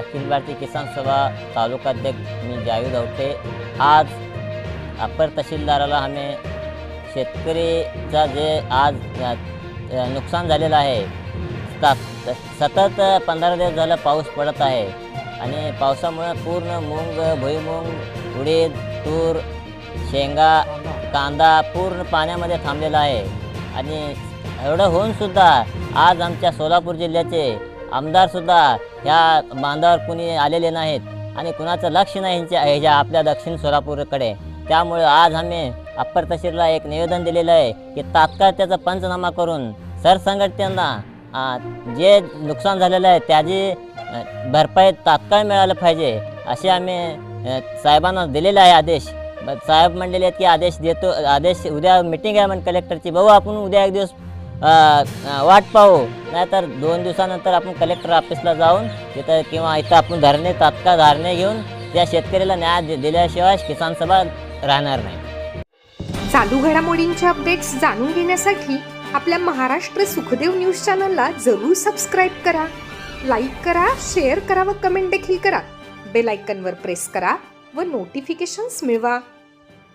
अखिल भारतीय किसान सभा तालुकाध्यक्ष मी जावेद आवटे आज अपर तहसीलदाराला आम्ही शेतकरीचा जे आज नुकसान झालेलं आहे ता- सतत पंधरा दिवस झालं पाऊस पडत आहे आणि पावसामुळे पूर्ण मूग भुईमूग उडीद तूर शेंगा कांदा पूर्ण पाण्यामध्ये थांबलेला आहे. आणि एवढं होऊनसुद्धा आज आमच्या सोलापूर जिल्ह्याचे आमदारसुद्धा ह्या बांधावर कुणी आलेले नाहीत आणि कुणाचं लक्ष नाही ह्यांच्या ह्याच्या आपल्या दक्षिण सोलापूरकडे. त्यामुळे आज आम्ही अप्पर तहसीलला एक निवेदन दिलेलं आहे की तात्काळ त्याचा पंचनामा करून सरसंघटनांना जे नुकसान झालेलं आहे त्याची भरपाई तात्काळ मिळालं पाहिजे असे आम्ही साहेबांना दिलेले आहे आदेश. ब- साहेब म्हणलेले आहेत की आदेश देतो आदेश उद्या मिटिंग आहे म्हण कलेक्टरची. बघू आपण उद्या एक दिवस वाट पाहू. नाहीतर दोन दिवसानंतर आपण कलेक्टर ऑफिसला जाऊन तिथं किंवा इथं आपण धरणे तात्काळ धारणे घेऊन त्या शेतकऱ्याला न्याय दि- दिल्याशिवाय किसान सभा राहणार नाही. चालू घडामोडींचे अपडेट्स जाणून घेण्यासाठी आपल्या महाराष्ट्र सुखदेव न्यूज चॅनलला जरूर सबस्क्राईब करा. लाईक करा शेअर करा व कमेंट देखील करा. बेल आयकनवर प्रेस करा व नोटिफिकेशन्स मिळवा.